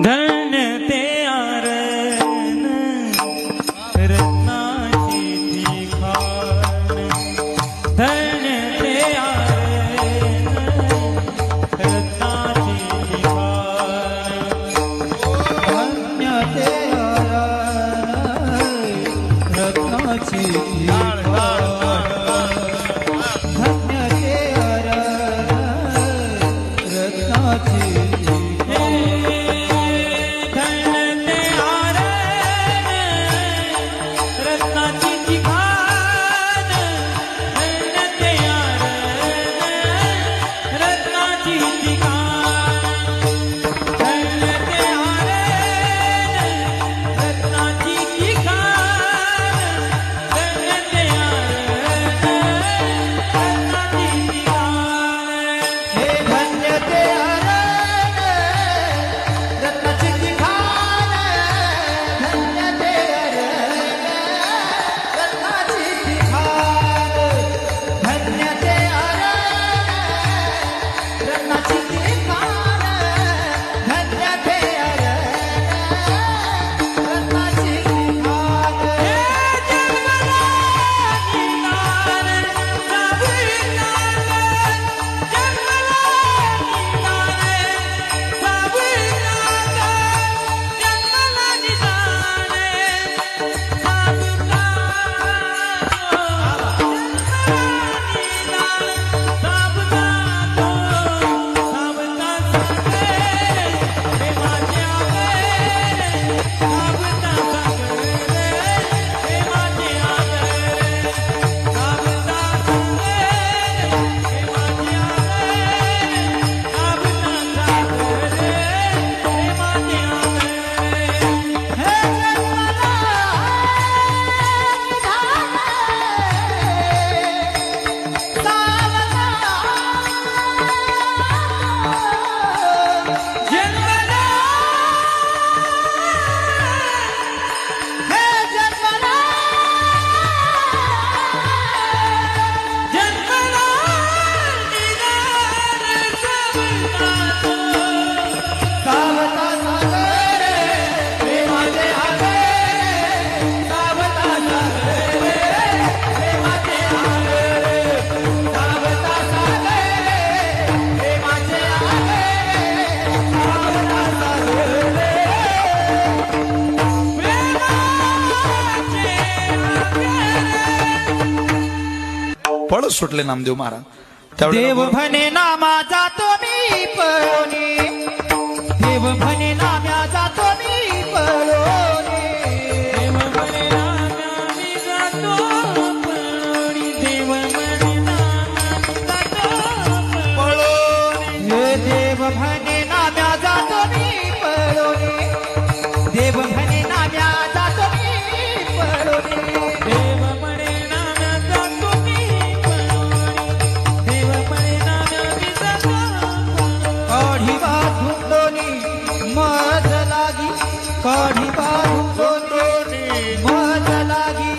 धन ते आरण रत्नाची ती खाण धन्य ते आरण रत्नाची ती खाण धन्य ते रत्नाची पळत सुटले नामदेव महाराज. त्यावेळेला देव म्हणे नामा जातो मी पळोनी देव म्हणे काढी बाधुंडोनी मज लागी.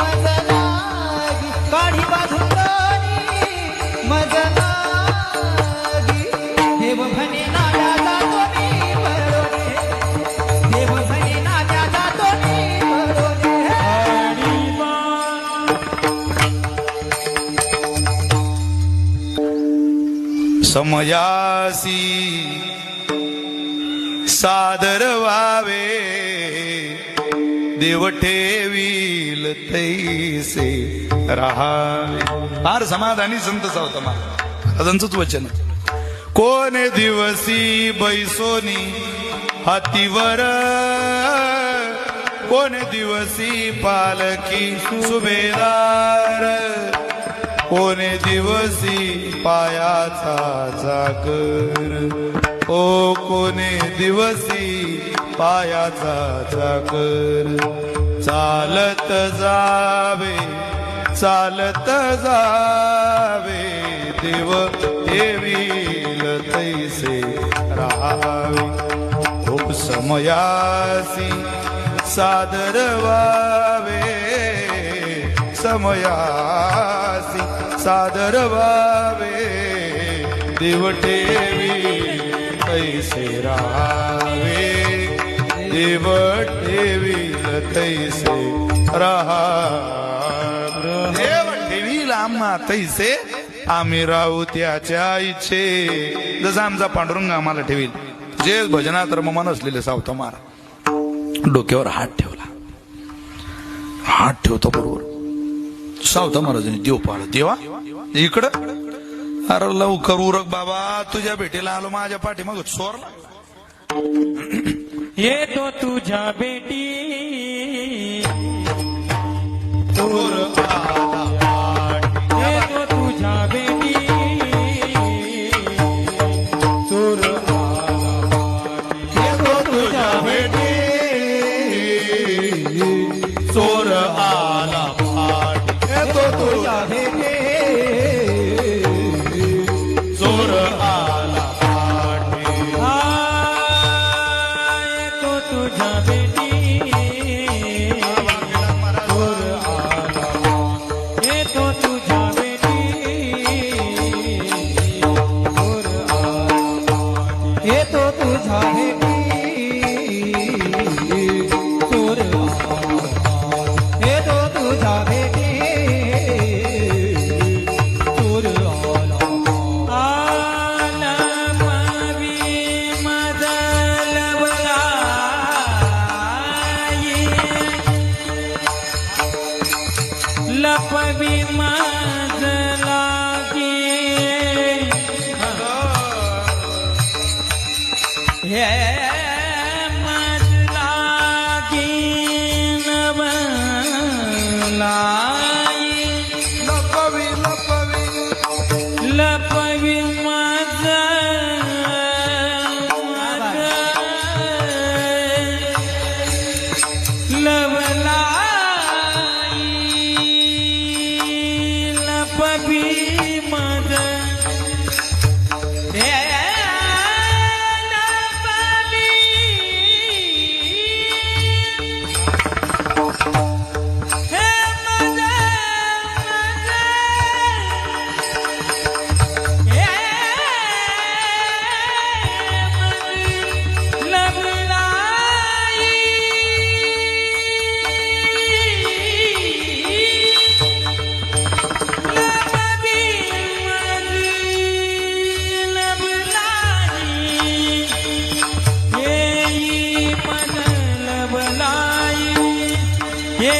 मज लागी. मज लागी. देव म्हणे जातो मी देव म्हणे जातो मी समयासी सादर व्हावे देव ठेवील तैसे राहावे. फार समाधानी संत सावता महाराजांचंच वचन कोण दिवसी बैसोनी हातीवर? कोण दिवसी पालकी सुभेदार? कोण दिवसी पायाचा जागर हो ओ कोणे दिवसी पायाचा चाकर. चालत जावे चालत जावे देव ठेवील तैसे राहावे. खूप समयासी सादर व्हावे. समयासी सादर व्हावे. देव ठेवी तैसे राहावे देव ठेवील तैसे राहा देव ठेवील आम्हा तैसे आम्ही राहू त्याच्या इच्छे. जसं आमचा पांडुरंग आम्हाला ठेवील. जे भजनात रममान असलेले सावता महाराज डोक्यावर हात ठेवला. हात ठेवतो बरोबर. सावता महाराजांनी देव पाहिला देवा इकडं. अरे लवकर उरक बाबा तुझ्या भेटीला आलो माझ्या पाठीमाग चोर येतो तुझ्या बेटी येतो लपवी পাবি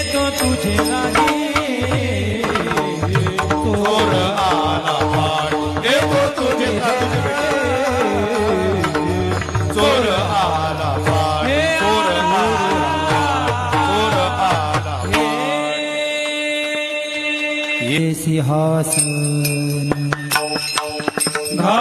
येतो तुझे लागे चोर आला पाठी येतो तुझे तुझे भेटी चोर आला पाठी चोर आला चोर आला ये सिंहासन घा